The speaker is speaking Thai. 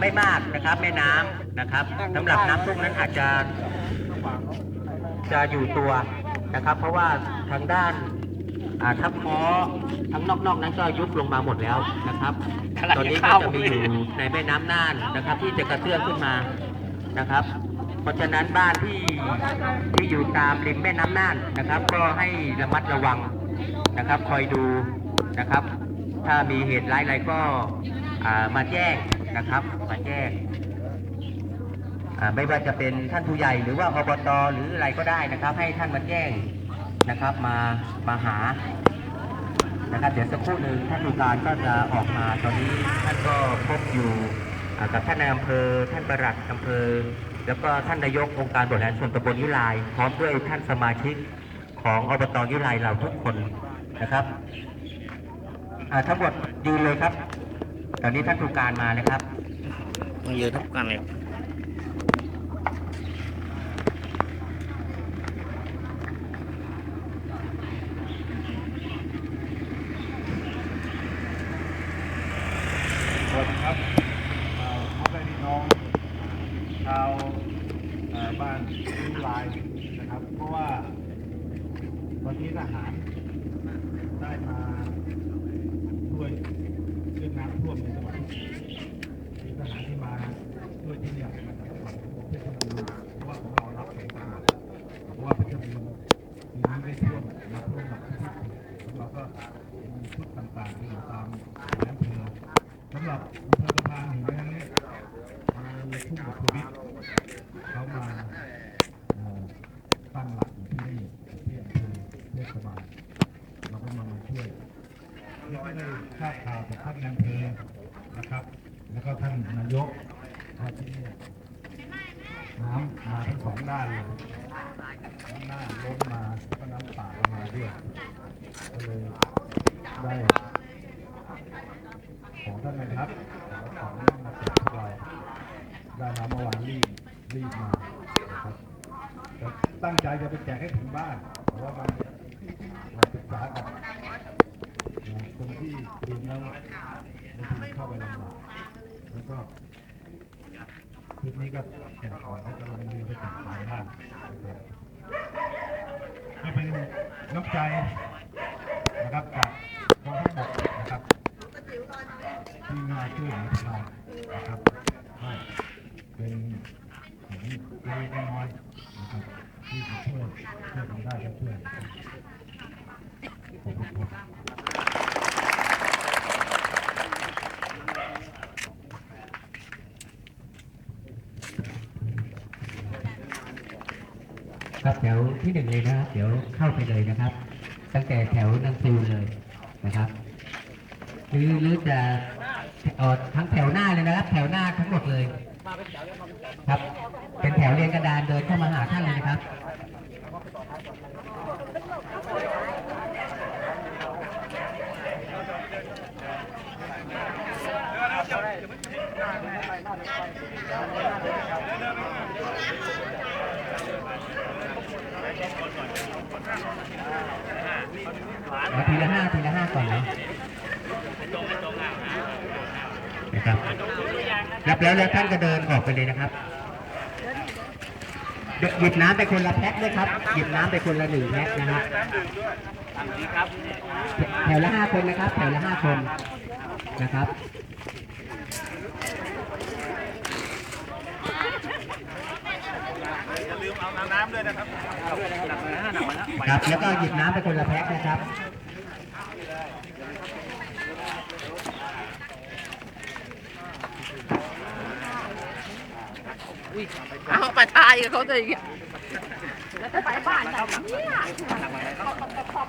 ไม่มากนะครับแม่น้ำนะครับสำหรับน้ำทุ่งนั้นอาจจะจะอยู่ตัวนะครับ เพราะว่าทางด้านาทับม้อทั้งนอกๆนั้นก็ยุบลงมาหมดแล้วนะครับ ตอนนี้ก็จะมีอยู่ในแม่น้ำน่านนะครับ ที่จะกระเตื้องขึ้นมานะครับ เพราะฉะนั้นบ้านที่ที่อยู่ตามริมแม่น้ำน่านนะครับ ก็ให้ระมัดระวังนะครับ คอยดูนะครับ ถ้ามีเหตุร้ายอะไรก็มาแจ้ง นะครับมาแจ้งไม่ว่าจะเป็นท่านผู้ใหญ่หรือว่าอบตหรืออะไรก็ได้นะครับ ให้ท่านมาแจ้งนะครับ มามาหานะครับเดี๋ยวสักครู่หนึ่งท่านผู้การก็จะออกมาตอนนี้ท่านก็พบอยู่กับท่านนายอำเภอ ท่านประหลัดอำเภอ แล้วก็ท่านนายกองค์การบริหารส่วนตำบลยุไลพร้อมด้วยท่านสมาชิกของอบตยุไลเราทุกคนนะครับทั้งหมดยืนเลยครับ ตอนนี้ท่านผู้การมานะครับมายืนทับกันเลยสวัสดีครับเอ่อพ่อแม่พี่น้องชาวเอ่อบ้านรุ่นลายนะครับ เพราะว่าวันนี้ทหารได้มา ก็มีชุดต่างๆที่อยู่ตามแหล่งเรือสำหรับอำเภอสะพานหินนั้นเนี่ยทางทุ่งบุตรวิทย์เขามาตั้งหลักอยู่ที่นี่ที่อำเภอเทศบาลเราก็มาช่วยที่ก็ได้ทราบข่าวจากท่านนายอำเภอนะครับ แล้วก็ท่านนายกว่าที่นี่น้ำมาทั้งสองด้านเลยน้ำหน้าล้นมาก็น้ำป่ามาด้วย เลยได้ของท่านนายทัพของมาแจกพวกเราได้มาเมื่อวานรีบรีบมานะครับแต่ตั้งใจจะไปแจกให้ถึงบ้านเพราะว่ามันเราศึกษากับคนที่เรียนแล้วบางทีเข้าไปลำบากแล้วก็คลิปนี้ก็แจกของให้กำลังเรียนไปแจกหลายบ้านก็เป็นน้ำใจ นะครับจากกองทัพบกนะครับที่มาช่วยเหลือเรานะครับเป็นของเล็กน้อยนะครับที่จะช่วยช่วยกันได้ก็ช่วยขอบคุณครับครับแถวที่หนึ่งเลยนะครับ เดี๋ยวเข้าไปเลยนะครับ ตั้งแต่แถวนังซูเลยนะครับหรือหรือจะเออทั้งแถวหน้าเลยนะครับ แถวหน้าทั้งหมดเลย ครับ เป็นแถวเรียงกระดานเดินเข้ามาหาท่านเลยนะครับเอาทีละห้าทีละห้าก่อนเนาะ นะครับรับแล้วแล้วท่านก็เดินออกไปเลยนะครับเดี๋ยวหยิบน้ำไปคนละแพ็คด้วยครับหยิบน้ำไปคนละหนึ่งแพ็คนะครับแถวละห้าคนนะครับแถวละห้าคนนะครับครับแล้วก็หยิบน้ำไปคนละแพ็คนะครับ เอาไปทายเขาจะอย่างเงี้ยแล้วจะไปบ้านเราเนี่ยขอบขอบขอบ